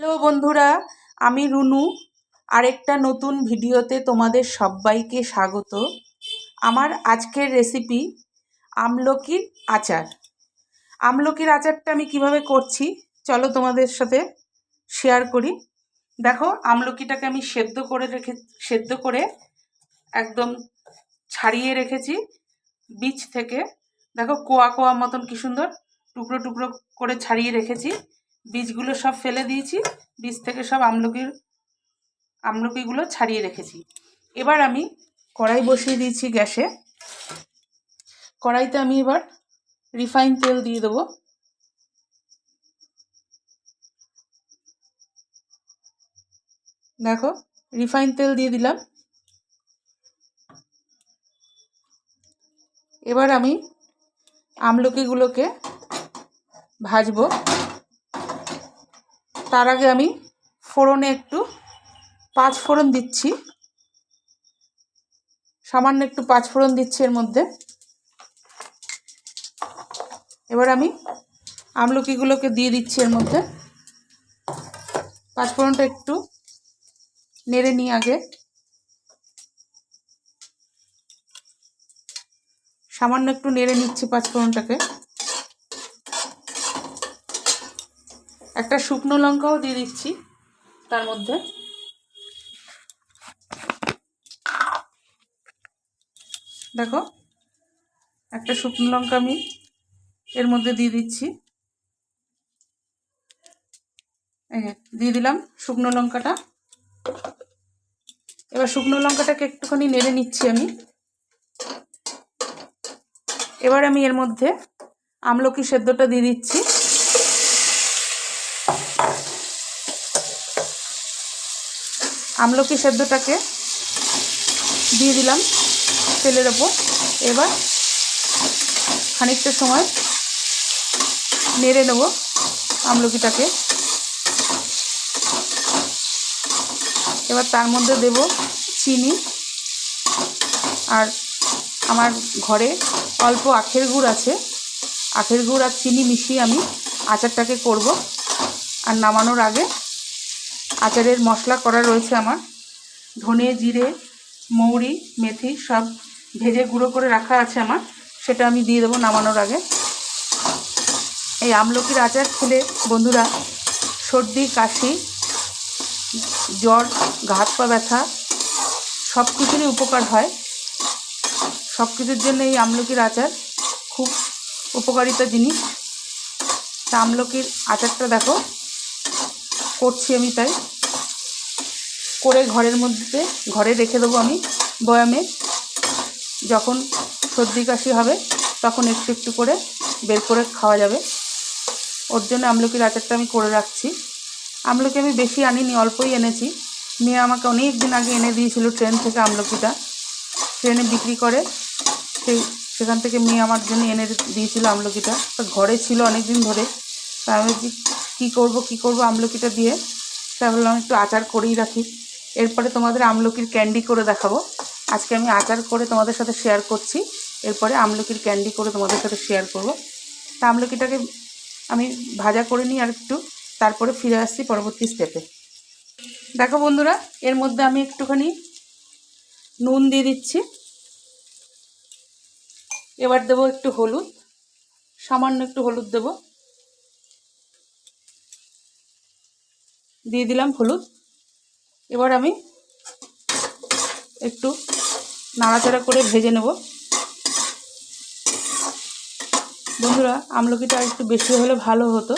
Hello বন্ধুরা, আমি রুনু। আরেকটা নতুন ভিডিওতে তোমাদের সবাইকে স্বাগত। আমার আজকের রেসিপি আমলকির আচার। আমলকির আচারটা আমি কীভাবে করছি, চলো তোমাদের সাথে শেয়ার করি। দেখো, আমলকিটাকে আমি সেদ্ধ করে রেখে, সেদ্ধ করে একদম ছাড়িয়ে রেখেছি বীজ থেকে। দেখো, কোয়া কোয়া মতন কি সুন্দর টুকরো টুকরো করে ছাড়িয়ে রেখেছি। বীজগুলো সব ফেলে দিয়েছি। বীজ থেকে সব আমলকির, আমলকিগুলো ছাড়িয়ে রেখেছি। এবার আমি কড়াই বসিয়ে দিয়েছি গ্যাসে। কড়াইতে আমি এবার রিফাইন তেল দিয়ে দেবো। দেখো, রিফাইন তেল দিয়ে দিলাম। এবার আমি আমলকিগুলোকে ভাজবো। তার আগে আমি ফোড়নে একটু পাঁচ ফোড়ন দিচ্ছি। সামান্য একটু পাঁচ ফোড়ন দিচ্ছি এর মধ্যে। এবার আমি আমলকিগুলোকে দিয়ে দিচ্ছি এর মধ্যে। পাঁচ ফোড়নটা একটু নেড়ে নিই আগে। সামান্য একটু নেড়ে নিচ্ছি পাঁচ ফোড়নটাকে। একটা শুকনো লঙ্কাও দিয়ে দিচ্ছি তার মধ্যে। দেখো, একটা শুকনো লঙ্কা আমি এর মধ্যে দিয়ে দিচ্ছি। দিয়ে দিলাম শুকনো লঙ্কাটা। এবার শুকনো লঙ্কাটাকে একটুখানি নেড়ে নিচ্ছি আমি। এবার আমি এর মধ্যে আমলকি সেদ্ধটা দিয়ে দিচ্ছি। আমলকি সেদ্ধটাকে দিয়ে দিলাম তেলের ওপর। এবার খানিকটা সময় নেড়ে নেব আমলকিটাকে। এবার তার মধ্যে দেব চিনি আর আমার ঘরে অল্প আখের গুড় আছে। আখের গুড় আর চিনি মিশিয়ে আমি আচারটাকে করব। আর নামানোর আগে আচারের মশলা করা রয়েছে আমার। ধনে, জিরে, মৌরি, মেথি সব ভেজে গুঁড়ো করে রাখা আছে আমার। সেটা আমি দিয়ে দেবো নামানোর আগে। এই আমলকির আচার খেলে বন্ধুরা সর্দি, কাশি, জ্বর ঘাত পা ব্যথা সব কিছুরই উপকার হয়। সব কিছুর জন্য এই আমলকির আচার খুব উপকারিতা জিনিস। তা আমলকির আচারটা দেখো। করছি আমি তাই। করে ঘরের মধ্যে, ঘরে রেখে দেবো আমি বয়ামে। যখন সর্দি কাশি হবে, তখন একটু একটু করে বের করে খাওয়া যাবে। ওর জন্য আমলকির আচারটা আমি করে রাখছি। আমলকি আমি বেশি আনিনি, অল্পই এনেছি। মেয়ে আমাকে অনেক দিন আগে এনে দিয়েছিল ট্রেন থেকে আমলকিটা। ট্রেনে বিক্রি করে, সেই সেখান থেকে মেয়ে আমার জন্য এনে দিয়েছিল আমলকিটা। ঘরে ছিল অনেক দিন ধরে। তা আমি কী করব, কী করব আমলকিটা দিয়ে। তা ভাবলাম একটু আচার করেই রাখি। এরপরে তোমাদের আমলকির ক্যান্ডি করে দেখাবো। আজকে আমি আচার করে তোমাদের সাথে শেয়ার করছি। এরপরে আমলকির ক্যান্ডি করে তোমাদের সাথে শেয়ার করব। তা আমলকিটাকে আমি ভাজা করে নিই আর একটু। তারপরে ফিরে আসছি পরবর্তী স্টেপে দেখো বন্ধুরা, এর মধ্যে আমি একটুখানি নুন দিয়ে দিচ্ছি। এবার দেবো একটু হলুদ। সামান্য একটু হলুদ দেব। দিয়ে দিলাম হলুদ। এবার আমি একটু নাড়াচাড়া করে ভেজে নেব। বন্ধুরা, আমলকিটা একটু বেশি হলে ভালো হতো।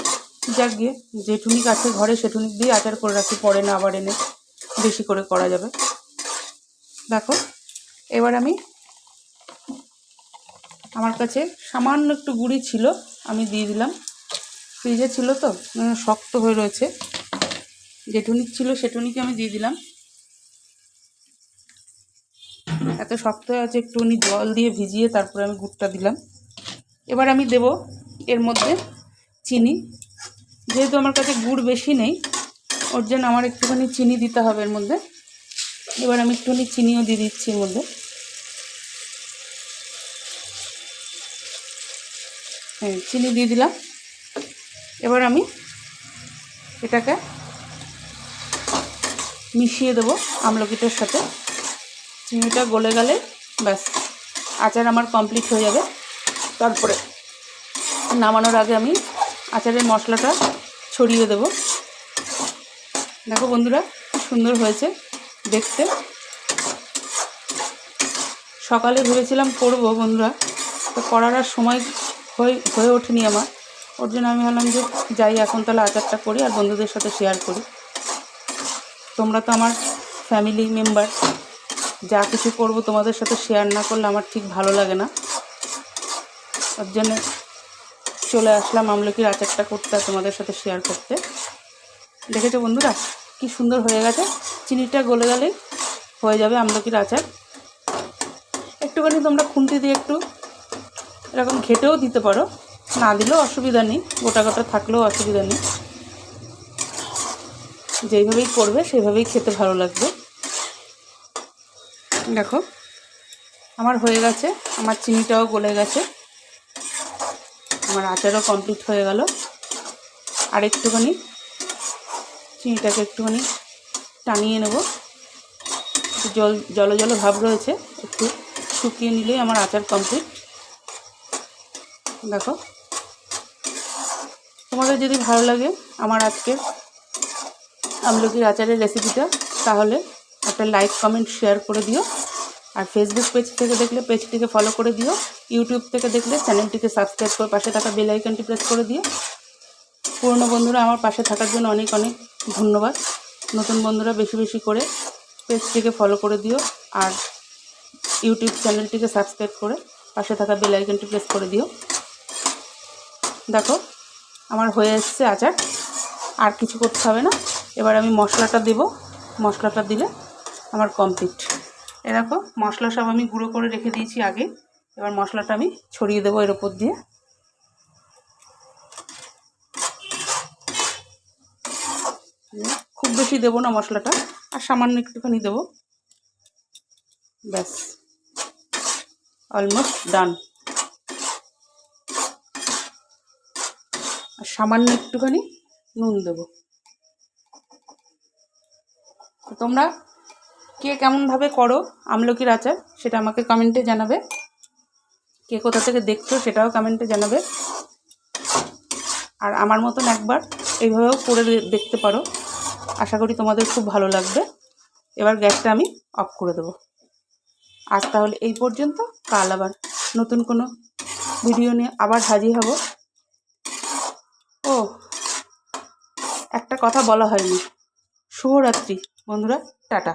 যাক গিয়ে, যেটুনিক আছে ঘরে সেটুনিক দিয়ে আচার করে রাখি, পরে না আবার এনে বেশি করে করা যাবে। দেখো, এবার আমি আমার কাছে সামান্য একটু গুঁড়ি ছিল, আমি দিয়ে দিলাম। ফ্রিজে ছিল তো শক্ত হয়ে রয়েছে। যেটুনিক ছিল সেটুনিকে আমি দিয়ে দিলাম। এত শক্ত আছে একটুখানি জল দিয়ে ভিজিয়ে তারপরে আমি গুড়টা দিলাম। এবার আমি দেব এর মধ্যে চিনি। যেহেতু আমার কাছে গুড় বেশি নেই, ওর জন্য আমার একটুখানি চিনি দিতে হবে এর মধ্যে। এবার আমি একটুখানি চিনিও দিয়ে দিচ্ছি এর মধ্যে। হ্যাঁ চিনি দিয়ে দিলাম। এবার আমি এটাকে মিশিয়ে দেবো আমলকিটার সাথে। চিনিটা গলে গেলে ব্যাস, আচার আমার কমপ্লিট হয়ে যাবে। তারপরে নামানোর আগে আমি আচারের মশলাটা ছড়িয়ে দেব। দেখো বন্ধুরা সুন্দর হয়েছে দেখতে। সকালে ভেবেছিলাম করব বন্ধুরা, তো করার আর সময় হয়ে ওঠেনি আমার। ওর জন্য আমি ভাবলাম যে যাই, এখন তাহলে আচারটা করি আর বন্ধুদের সাথে শেয়ার করি। তোমরা তো আমার ফ্যামিলি মেম্বার যা কিছু করব তোমাদের সাথে শেয়ার না করলে আমার ঠিক ভালো লাগে না। তার জন্যে চলে আসলাম আমলকির আচারটা করতে আর তোমাদের সাথে শেয়ার করতে। দেখেছ বন্ধুরা, কি সুন্দর হয়ে গেছে। চিনিটা গলে গেলেই হয়ে যাবে আমলকির আচার। একটুখানি তোমরা খুন্তি দিয়ে একটু এরকম ঘেটেও দিতে পারো। না দিলেও অসুবিধা নেই, গোটা গোটা থাকলেও অসুবিধা নেই। যেইভাবেই করবে সেইভাবেই খেতে ভালো লাগবে। দেখো, আমার হয়ে গেছে, আমার চিনিটাও গলে গেছে। আমার আচারও কমপ্লিট হয়ে গেল। আর একটুখানি চিনিটাকে একটুখানি টানিয়ে নেব। জল, জলো জলো ভাব রয়েছে, একটু শুকিয়ে নিলেই আমার আচার কমপ্লিট দেখো, তোমাদের যদি ভালো লাগে আমার আজকের আমলকির আচারের রেসিপিটা তাহলে একটা লাইক কমেন্ট শেয়ার করে দিও। আর ফেসবুক পেজ থেকে দেখলে পেজটিকে ফলো করে দিও। ইউটিউব থেকে দেখলে চ্যানেলটিকে সাবস্ক্রাইব করে পাশে থাকা বেল আইকনটি প্রেস করে দিও। পুরনো বন্ধুরা আমার পাশে থাকার জন্য অনেক অনেক ধন্যবাদ। নতুন বন্ধুরা বেশি বেশি করে পেজটিকে ফলো করে দিও। আর ইউটিউব চ্যানেলটিকে সাবস্ক্রাইব করে পাশে থাকা বেল আইকনটি প্রেস করে দিও। দেখো, আমার হয়ে এসছে আচার। আর কিছু করতে হবে না। এবার আমি মশলাটা দেব। মশলাটা দিলে আমার কমপ্লিট এ দেখো, মশলা সব আমি গুঁড়ো করে রেখে দিয়েছি আগে। এবার মশলাটা আমি ছড়িয়ে দেবো এর ওপর দিয়ে। খুব বেশি দেবো না মশলাটা, আর সামান্য একটুখানি দেবো। ব্যাস। অলমোস্ট ডান আর সামান্য একটুখানি নুন দেবো তো তোমরা কে কেমনভাবে করো আমলকির আচার, সেটা আমাকে কমেন্টে জানাবে। কে কোথা থেকে দেখছ সেটাও কমেন্টে জানাবে। আর আমার মতন একবার এইভাবেও করে দেখতে পারো। আশা করি তোমাদের খুব ভালো লাগবে। এবার গ্যাসটা আমি অফ করে দেবো। আজ তাহলে এই পর্যন্ত। কাল আবার নতুন কোনো ভিডিও নিয়ে আবার হাজির হব। ও একটা কথা বলা হয়নি। শুভরাত্রি। বন্ধুরা টাটা।